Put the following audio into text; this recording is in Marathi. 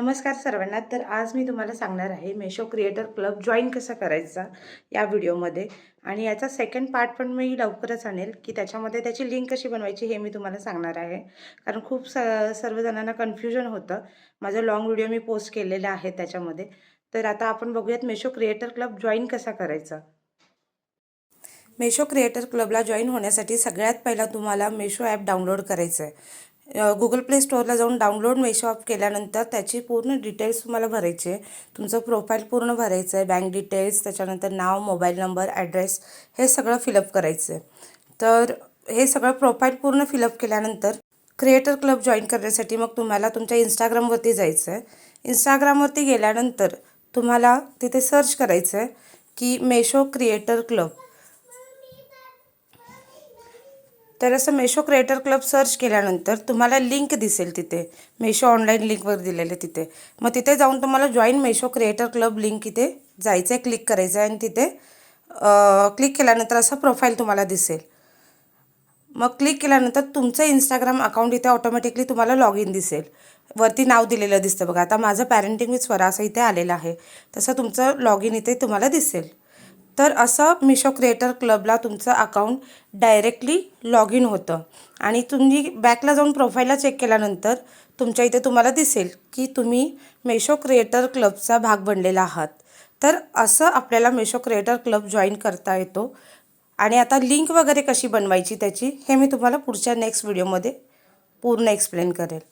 नमस्कार सर्वांना. तर आज मी तुम्हाला सांगणार आहे मेशो क्रिएटर क्लब जॉईन कसा करायचा या व्हिडिओमध्ये आणि याचा सेकंड पार्ट पण मी लवकरच आणेल की त्याच्यामध्ये त्याची लिंक कशी बनवायची हे मी तुम्हाला सांगणार आहे. कारण खूप स सर्वजणांना कन्फ्युजन होतं. माझं लॉंग व्हिडिओ मी पोस्ट केलेला आहे त्याच्यामध्ये. तर आता आपण बघूयात मेशो क्रिएटर क्लब जॉईन कसा करायचा. मेशो क्रिएटर क्लबला जॉईन होण्यासाठी सगळ्यात पहिला तुम्हाला मेशो ॲप डाउनलोड करायचं आहे गुगल प्ले स्टोअरला जाऊन डाउनलोड मेशो केल्यानंतर त्याची पूर्ण डिटेल्स तुम्हाला भरायचे आहे. तुमचं प्रोफाईल पूर्ण भरायचं आहे. बँक डिटेल्स त्याच्यानंतर नाव मोबाईल नंबर ॲड्रेस हे सगळं फिलअप करायचं आहे. तर हे सगळं प्रोफाईल पूर्ण फिलअप केल्यानंतर क्रिएटर क्लब जॉईन करण्यासाठी मग तुम्हाला तुमच्या इंस्टाग्रामवरती जायचं आहे. इंस्टाग्रामवरती गेल्यानंतर तुम्हाला तिथे सर्च करायचं आहे की मेशो क्रिएटर क्लब तर असं मेशो क्रिएटर क्लब सर्च केल्यानंतर तुम्हाला लिंक दिसेल तिथे. मेशो ऑनलाईन लिंकवर दिलेले तिथे. मग तिथे जाऊन तुम्हाला join Meesho creator club link इथे जायचं आहे क्लिक करायचं आहे आणि तिथे क्लिक केल्यानंतर असं प्रोफाईल तुम्हाला दिसेल. मग क्लिक केल्यानंतर तुमचं इंस्टाग्राम अकाउंट इथे ऑटोमॅटिकली तुम्हाला लॉग इन दिसेल. वरती नाव दिलेलं दिसतं बघा. आता माझं पॅरेंटिंग विथ स्वरा असं इथे आलेलं आहे. तसं तुमचं लॉग इन इथे तुम्हाला दिसेल. तर असं मिशो क्रिएटर क्लबला तुमचं अकाउंट डायरेक्टली लॉग इन होतं. आणि तुम्ही बॅकला जाऊन प्रोफाईलला चेक केल्यानंतर तुमच्या इथे तुम्हाला दिसेल की तुम्ही मेशो क्रिएटर क्लबचा भाग बनलेला आहात. तर असं आपल्याला मेशो क्रिएटर क्लब जॉईन करता येतो. आणि आता लिंक वगैरे कशी बनवायची त्याची हे मी तुम्हाला पुढच्या नेक्स्ट व्हिडिओमध्ये पूर्ण एक्सप्लेन करेल.